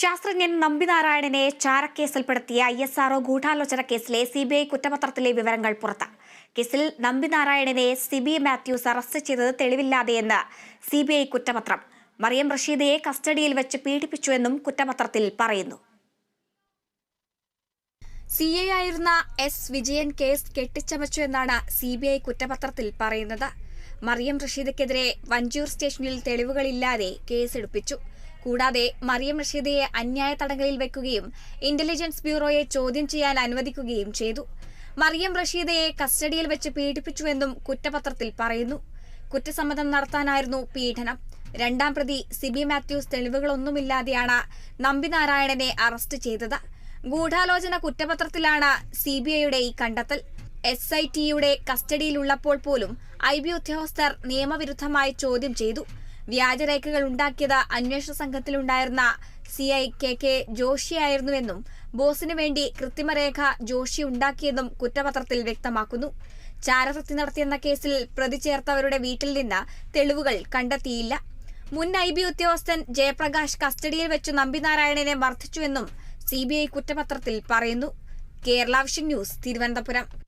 ശാസ്ത്രജ്ഞൻ നമ്പിനാരായണനെ ചാരക്കേസിൽപ്പെടുത്തിയ ഐ എസ് ആർഒ ഗൂഢാലോചന കേസിലെ സി ബി ഐ കുറ്റപത്രത്തിലെ വിവരങ്ങൾ പുറത്ത്. കേസിൽ നമ്പിനാരായണനെ സിബി മാത്യൂസ് അറസ്റ്റ് ചെയ്തത് തെളിവില്ലാതെയെന്ന് സി ബി ഐ കുറ്റപത്രം. മറിയം റഷീദയെ കസ്റ്റഡിയിൽ വെച്ച് പീഡിപ്പിച്ചുവെന്നും കുറ്റപത്രത്തിൽ പറയുന്നു. സി ഐ ആയിരുന്ന എസ് വിജയൻ കേസ് കെട്ടിച്ചമച്ചു എന്നാണ് സി ബി ഐ കുറ്റപത്രത്തിൽ പറയുന്നത്. മറിയം റഷീദക്കെതിരെ വഞ്ചൂർ സ്റ്റേഷനിൽ തെളിവുകളില്ലാതെ കേസെടുപ്പിച്ചു. കൂടാതെ മറിയം റഷീദയെ അന്യായ തടങ്കലിൽ വെക്കുകയും ഇന്റലിജൻസ് ബ്യൂറോയെ ചോദ്യം ചെയ്യാൻ അനുവദിക്കുകയും ചെയ്തു. മറിയം റഷീദയെ കസ്റ്റഡിയിൽ വെച്ച് പീഡിപ്പിച്ചുവെന്നും കുറ്റപത്രത്തിൽ പറയുന്നു. കുറ്റസമ്മതം നടത്താനായിരുന്നു പീഡനം. രണ്ടാം പ്രതി സിബി മാത്യൂസ് തെളിവുകളൊന്നുമില്ലാതെയാണ് നമ്പിനാരായണനെ അറസ്റ്റ് ചെയ്തത്. ഗൂഢാലോചന കുറ്റപത്രത്തിലാണ് സിബിഐയുടെ ഈ കണ്ടെത്തൽ. എസ് ഐ ടിയുടെ കസ്റ്റഡിയിലുള്ളപ്പോൾ പോലും ഐ ബി ഉദ്യോഗസ്ഥർ നിയമവിരുദ്ധമായി ചോദ്യം ചെയ്തു. വ്യാജരേഖകൾ ഉണ്ടാക്കിയത് അന്വേഷണ സംഘത്തിലുണ്ടായിരുന്ന സി ഐ കെ കെ ജോഷിയായിരുന്നുവെന്നും ബോസിനു വേണ്ടി കൃത്രിമരേഖ ജോഷി ഉണ്ടാക്കിയെന്നും കുറ്റപത്രത്തിൽ വ്യക്തമാക്കുന്നു. ചാരവൃത്തി നടത്തിയെന്ന കേസിൽ പ്രതി ചേർത്തവരുടെ വീട്ടിൽ നിന്ന് തെളിവുകൾ കണ്ടെത്തിയില്ല. മുൻ ഐ ബി ഉദ്യോഗസ്ഥൻ ജയപ്രകാശ് കസ്റ്റഡിയിൽ വെച്ചു നമ്പിനാരായണനെ മർദ്ദിച്ചുവെന്നും സി ബി ഐ കുറ്റപത്രത്തിൽ പറയുന്നു. Kerala vision news Thiruvananthapuram.